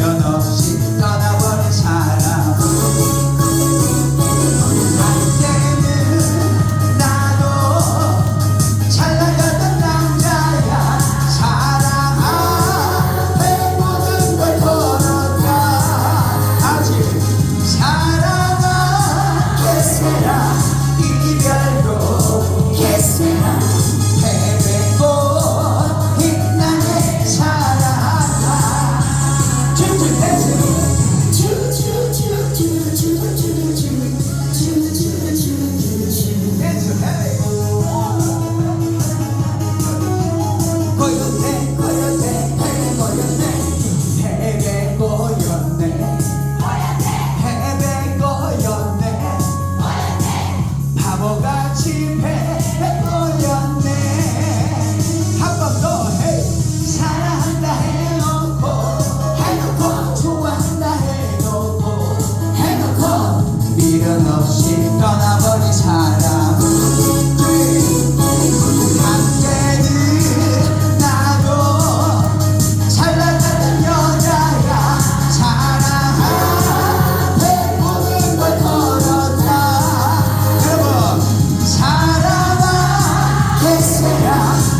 시간 없이 시간 없이 떠나버린 사람 한때는 나도 잘났던 여자야. 사랑한테 모든 걸 걸었다. 여러분 사랑아 개새야